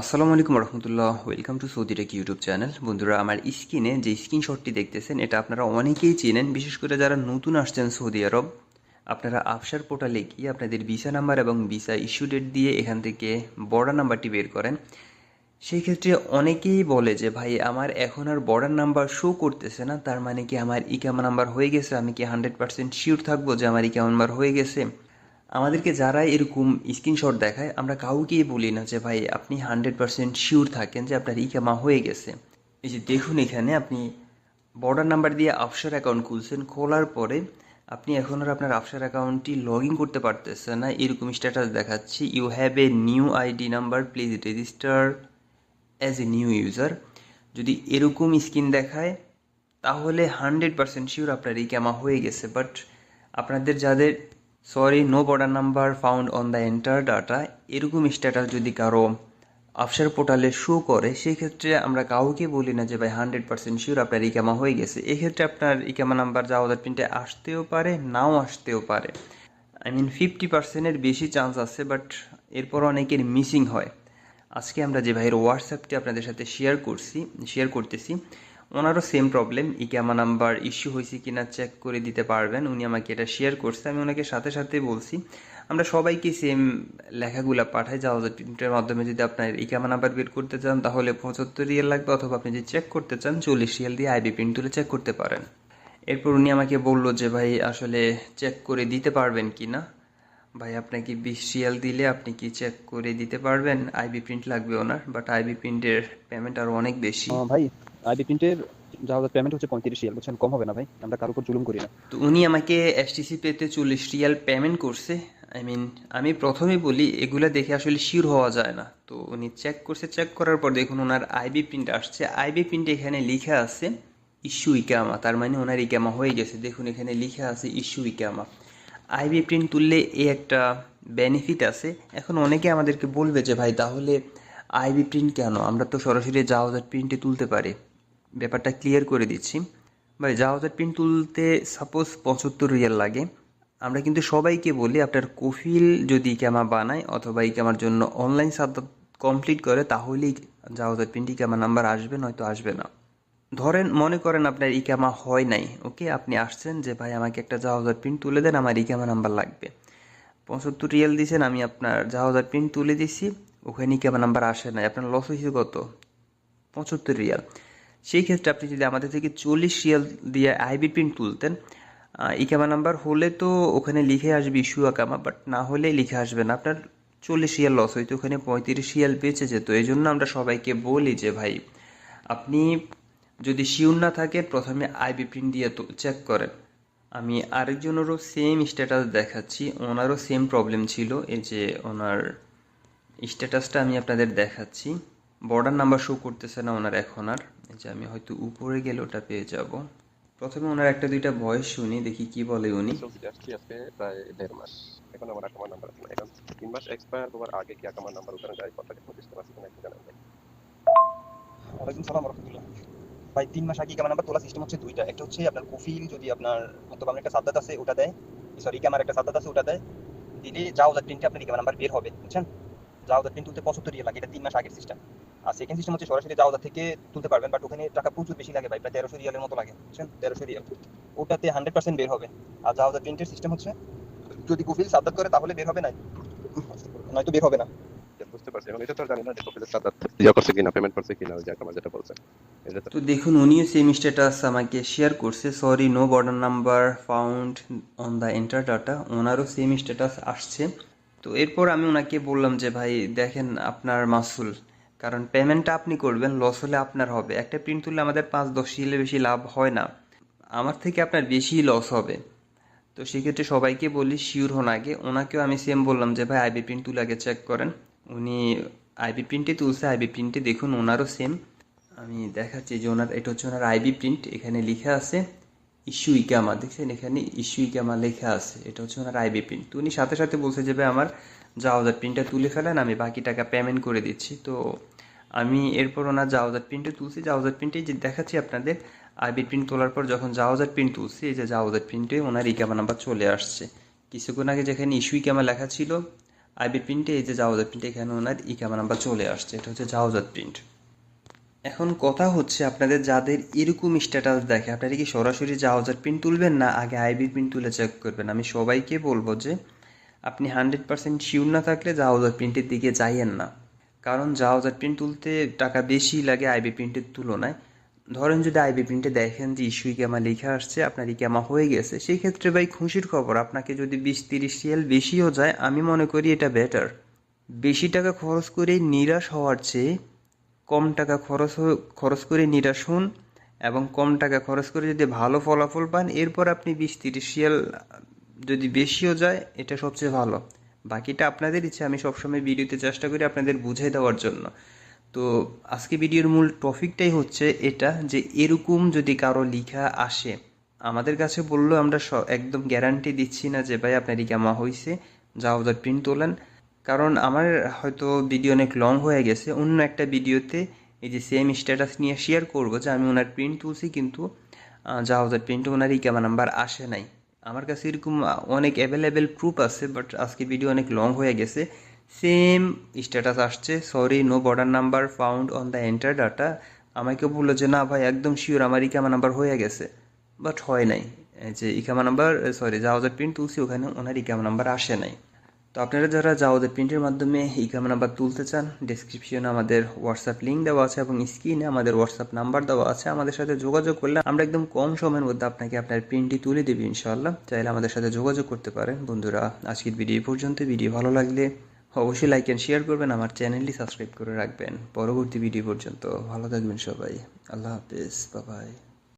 আসসালামু আলাইকুম রহমতুল্লাহ welcome to Saudi tech YouTube channel বন্ধুরা, আমার স্ক্রিনে যে স্ক্রিনশটটি দেখতেছেন, এটা আপনারা অনেকেই চেনেন। বিশেষ করে যারা নতুন আসছেন সৌদি আরব, আপনারা আফসার পোর্টালে গিয়ে আপনাদের ভিসা নাম্বার এবং ভিসা ইস্যু ডেট দিয়ে এখান থেকে বর্ডার নাম্বারটি বের করেন। সেই ক্ষেত্রে অনেকেই বলে যে, ভাই, আমার এখন আর বর্ডার নাম্বার শো করতেছে না। তার মানে কি আমার ইকামা নাম্বার হয়ে গেছে? আমি কি হান্ড্রেড পার্সেন্ট শিওর থাকব যে আমার ইকামা নাম্বার হয়ে গেছে? আমাদেরকে যারা এরকম স্ক্রিনশট দেখায়, আমরা কাউকেই বলি না যে, ভাই, আপনি হান্ড্রেড পার্সেন্ট শিওর থাকেন যে আপনার ইকামা হয়ে গেছে। এই যে দেখুন এখানে আপনি বর্ডার নাম্বার দিয়ে আফসার অ্যাকাউন্ট খুলছেন, খোলার পরে আপনি এখন আর আপনার আফসার অ্যাকাউন্টটি লগ ইন করতে পারতেছেন না। এরকম স্ট্যাটাস দেখাচ্ছি। You have a new ID number please register as a new user যদি এরকম স্ক্রিন দেখায়, তাহলে হান্ড্রেড পার্সেন্ট শিওর আপনার এই ক্যামা হয়ে গেছে। বাট আপনাদের যাদের sorry no border number found on the enter data এরকম স্ট্যাটাস যদি কারও আফসার পোর্টালে শো করে, সেক্ষেত্রে আমরা কাউকে বলি না যে, ভাই হান্ড্রেড পার্সেন্ট শিওর আপনার ইকামা হয়ে গেছে। এক্ষেত্রে আপনার ইকামা নাম্বার জাওয়াদার প্রিন্টে আসতেও পারে, নাও আসতেও পারে। আই মিন ফিফটি পার্সেন্টের বেশি চান্স আছে বাট এরপর অনেকের মিসিং হয়। আজকে আমরা যে ভাইয়ের হোয়াটসঅ্যাপটি আপনাদের সাথে শেয়ার করছি শেয়ার করতেছি ওনারও সেম প্রবলেম ইকামা নাম্বার ইস্যু হয়েছে কিনা চেক করে দিতে পারবেন। উনি আমাকে এটা শেয়ার করছে, আমি ওনাকে সাথে সাথে বলছি। আমরা সবাইকে সেম লেখাগুলো পাঠাই জাহাজ প্রিন্টের মাধ্যমে যদি আপনার ইকামা নাম্বার বের করতে চান, তাহলে পঁচাত্তর রিয়েল লাগবে, অথবা আপনি যদি চেক করতে চান, চল্লিশ রিয়েল দিয়ে আইবি প্রিন্ট তুলে চেক করতে পারেন। এরপর উনি আমাকে বলল যে, ভাই, আসলে চেক করে দিতে পারবেন কি না ভাই আপনাকে বিশ রিয়াল দিলে আপনি কি চেক করে দিতে পারবেন? আইবি প্রিন্ট লাগবে ওনার বাট আইবি প্রিন্টের পেমেন্ট আরও অনেক বেশি। ভাই। আইবি প্রিন্টের যা পেমেন্ট হচ্ছে পঁয়ত্রিশ রিয়াল। বলছেন কম হবে না ভাই, আমরা কারোর উপর জুলুম করি না। তো উনি আমাকে এসটিসি পেতে চল্লিশ রিয়াল পেমেন্ট করছে। আই মিন আমি প্রথমেই বলি, এগুলা দেখে আসলে শিওর হওয়া যায় না। তো উনি চেক করছে চেক করার পর দেখুন ওনার আইবি প্রিন্ট আসছে। আইবি প্রিন্টে এখানে লিখা আছে, ইস্যু ইকামা তার মানে ওনার ইকামা হয়ে গেছে। দেখুন এখানে লিখা আছে, ইস্যু ইকামা আইবি প্রিন্ট তুললে এ একটা বেনিফিট আছে। এখন অনেকে আমাদেরকে বলবে যে, ভাই, তাহলে আইবি প্রিন্ট কেন? আমরা তো সরাসরি জাহাজের প্রিন্টে তুলতে পারি। ব্যাপারটা ক্লিয়ার করে দিচ্ছি। ভাই জাহাজের প্রিন্ট তুলতে সাপোজ পঁচাত্তর রিয়াল লাগে। আমরা কিন্তু সবাইকে বলি, আপনার কফিল যদি ক্যামা বানায় অথবা এই ক্যামার জন্য অনলাইন সাদ্দাত কমপ্লিট করে, তাহলেই জাহাজের প্রিন্ট ইকামা নাম্বার আসবে, নয়তো আসবে না। ধরেন, মনে করেন আপনার ইকামা হয় নাই, ওকে? আপনি আসছেন যে, ভাই, আমাকে একটা জাহাজের প্রিন্ট তুলে দেন, আমার ইকামা নাম্বার লাগবে। পঁচাত্তর রিয়াল দিয়েছেন আমি আপনার জাহাজের প্রিন্ট তুলে দিছি ওখানে ইকামা নাম্বার আসে নাই। আপনার লস হয়েছে কত? পঁচাত্তর রিয়াল। সেই ক্ষেত্রে আপনি যদি আমাদের থেকে চল্লিশ রিয়াল দিয়ে আইবি প্রিন্ট তুলতেন ইকামা নাম্বার হলে তো ওখানে লিখে আসবে ইস্যু আকামা বাট না হলে লিখে আসবে না। আপনার চল্লিশ রিয়াল লস হইতো, ওখানে পঁয়ত্রিশ রিয়াল বেঁচে যেত। এই জন্য আমরা সবাইকে বলি যে, ভাই, আপনি যদি শিওর না থাকেন, প্রথমে আইবি প্রিন্ট দিয়ে তো চেক করেন। আমি আরেকজনেরও সেম স্ট্যাটাস দেখাচ্ছি। ওনারও সেম প্রবলেম ছিল, এই যে ওনার স্ট্যাটাসটা আমি আপনাদের দেখাচ্ছি। বর্ডার নাম্বার শো করতেছে না ওনার এখন আর। যে আমি হয়তো উপরে গেলে ওটা পেয়ে যাব। প্রথমে ওনার একটা দুইটা ভয়েস শুনি দেখি কি বলে উনি। আসছি আজকে প্রায় দেড় মাস। এখন আমার আকামার নাম্বার আছে এখন তিন মাস এক্সপায়ার হওয়ার আগে কি আকামার নাম্বার ওখানে যায়? কথা এখন বুঝতে পারছি কিনা একটু জানান ভাই ওয়ালাইকুম সালাম রহমতুল্লাহ ভাই তিন মাস আগে ইকামা নাম্বার তোলা সিস্টেম হচ্ছে দুইটা। একটা হচ্ছে আপনার কফিল যদি আপনার অথবা আপনার একটা সাদ্দাত আছে ওটা দেয়। সরি ইকামার একটা সাদ্দাত আছে ওটা দেয়। দিলে জাওজার প্রিন্টে আপনার ইকামা নাম্বার বের হবে। বুঝছেন? জাওজার প্রিন্ট তুলতে পঁচাত্তর রিয়াল লাগে এটা তিন মাস আগের সিস্টেম আর সেকেন্ড সিস্টেম হচ্ছে সরাসরি জাওজার থেকে তুলতে পারবেন বাট ওখানে টাকা প্রচুর বেশি লাগে ভাই প্রায় তেরোশো রিয়ালের মতো লাগে বুঝছেন? তেরোশো রিয়াল ওটাতে হান্ড্রেড পার্সেন্ট বের হবে। আর জাওজার প্রিন্টের সিস্টেম হচ্ছে যদি কফিল সাদ্দাত করে তাহলে বের হবে না নয়তো বের হবে না। তো ইয়া দেখুন উনিও সেম স্ট্যাটাস আমাকে শেয়ার করছে। Sorry no border number found on the enter data ওনারও সেম স্ট্যাটাস আসছে। তো এরপর আমি ওনাকে বললাম যে, ভাই, দেখেন আপনার মাসুল। কারণ পেমেন্টটা আপনি করবেন লস হলে আপনার হবে। একটা প্রিন্ট তুললে আমাদের পাঁচ দশ হিলে বেশি লাভ হয় না। আমার থেকে আপনার বেশি লস হবে। তো সেক্ষেত্রে সবাইকে বলি, শিওর হন আগে। ওনাকেও আমি সেম বললাম যে, ভাই আইবি প্রিন্ট তুলে আগে চেক করেন। উনি আইবি প্রিন্টে তুলছে আইবি প্রিন্টে দেখুন, ওনারও সেম আমি দেখাচ্ছি যে, ওনার, এটা হচ্ছে ওনার আইবি প্রিন্ট এখানে লেখা আছে ইস্যু ইকামা দেখছেন? এখানে ইস্যু ইকামা লেখা আছে। এটা হচ্ছে ওনার আইবি প্রিন্ট। তো উনি সাথে সাথে বলছে যে, ভাই, আমার জাওয়াজার প্রিন্টটা তুলে ফেলেন, আমি বাকি টাকা পেমেন্ট করে দিচ্ছি। তো আমি এরপর ওনার জাওয়াজার প্রিন্টে তুলছি। জাওয়াজার প্রিন্টে যে দেখাচ্ছি আপনাদের আইবি প্রিন্ট তোলার পর যখন জাওয়াজার প্রিন্ট তুলছি, এই যে জাওয়াজার প্রিন্টে ওনার ইকামা নাম্বার চলে আসছে। কিছুক্ষণ আগে যেখানে ইস্যু ইকামা লেখা ছিল আইবির প্রিন্টে এই যে জাওজাত প্রিন্ট এখানে ওনার ইকামা নাম্বার চলে আসছে। এটা হচ্ছে জাওজাত প্রিন্ট। এখন কথা হচ্ছে আপনাদের যাদের এরকম স্ট্যাটাস দেখে, আপনারা কি সরাসরি জাহাজের প্রিন্ট তুলবেন না? আগে আইবি প্রিন্ট তুলে চেক করবেন। আমি সবাইকে বলব যে, আপনি হান্ড্রেড পার্সেন্ট শিওর না থাকলে জাহাজের প্রিন্টের দিকে যাইয়েন না। কারণ জাহাজের প্রিন্ট তুলতে টাকা বেশি লাগে আইবি প্রিন্টের তুলনায়। ধরেন যদি আইবি প্রিন্টে দেখেন যে ইস্যু ইকামা লেখা আসছে, আপনার ই ইকামা হয়ে গেছে, সেই ক্ষেত্রে ভাই খুশির খবর, আপনাকে যদি বিশ তিরিশ রিয়াল বেশিও যায়, আমি মনে করি এটা বেটার বেশি টাকা খরচ করে নিরাশ হওয়ার চেয়ে কম টাকা খরচ খরচ করে নিরাশ হন এবং কম টাকা খরচ করে যদি ভালো ফলাফল পান, এরপর আপনি বিশ তিরিশ রিয়াল যদি বেশিও যায়, এটা সবচেয়ে ভালো। বাকিটা আপনাদের ইচ্ছে, আমি সবসময় ভিডিওতে চেষ্টা করি আপনাদের বুঝিয়ে দেওয়ার জন্য। তো আজকে ভিডিওর মূল টপিকটাই হচ্ছে এটা যে, এরকম যদি কারও লিখা আসে, আমাদের কাছে বলল আমরা একদম গ্যারান্টি দিচ্ছি না যে, ভাই আপনার ইকামা হয়েছে যাও প্রিন্ট তোলেন। কারণ আমার হয়তো ভিডিও অনেক লং হয়ে গেছে। অন্য একটা ভিডিওতে এই যে সেম স্ট্যাটাস নিয়ে শেয়ার করব যে আমি ওনার প্রিন্ট তুলছি কিন্তু জাহাজের প্রিন্টে ওনার ইকামা নাম্বার আসে নাই। আমার কাছে এরকম অনেক অ্যাভেলেবেল প্রুফ আছে বাট আজকে ভিডিও অনেক লং হয়ে গেছে। সেম স্ট্যাটাস আসছে sorry no border number found on the enter data আমাকে বলল যে, না ভাই, একদম শিওর আমার ই ইকামা নাম্বার হয়ে গেছে। বাট হয় নাই। এই যে ইকামা নাম্বার সরি জাহাজের প্রিন্ট তুলছি, ওখানে ওনার ই ইকামা নাম্বার আসে নাই। তো আপনারা যারা জাওয়াদের প্রিন্টের মাধ্যমে এই ইকামা নাম্বার তুলতে চান ডেসক্রিপশনে আমাদের হোয়াটসঅ্যাপ লিঙ্ক দেওয়া আছে এবং স্ক্রিনে আমাদের হোয়াটসঅ্যাপ নাম্বার দেওয়া আছে, আমাদের সাথে যোগাযোগ করলে আমরা একদম কম সময়ের মধ্যে আপনাকে আপনার প্রিন্টটি তুলে দেবো ইনশাআল্লাহ। চাইলে আমাদের সাথে যোগাযোগ করতে পারেন। বন্ধুরা, আজকের ভিডিও পর্যন্ত। ভিডিও ভালো লাগলে অবশ্যই লাইক অ্যান্ড শেয়ার করবেন। আমার চ্যানেলটি সাবস্ক্রাইব করে রাখবেন। পরবর্তী ভিডিও পর্যন্ত। ভালো থাকবেন সবাই। আল্লাহ হাফেজ। বাবাই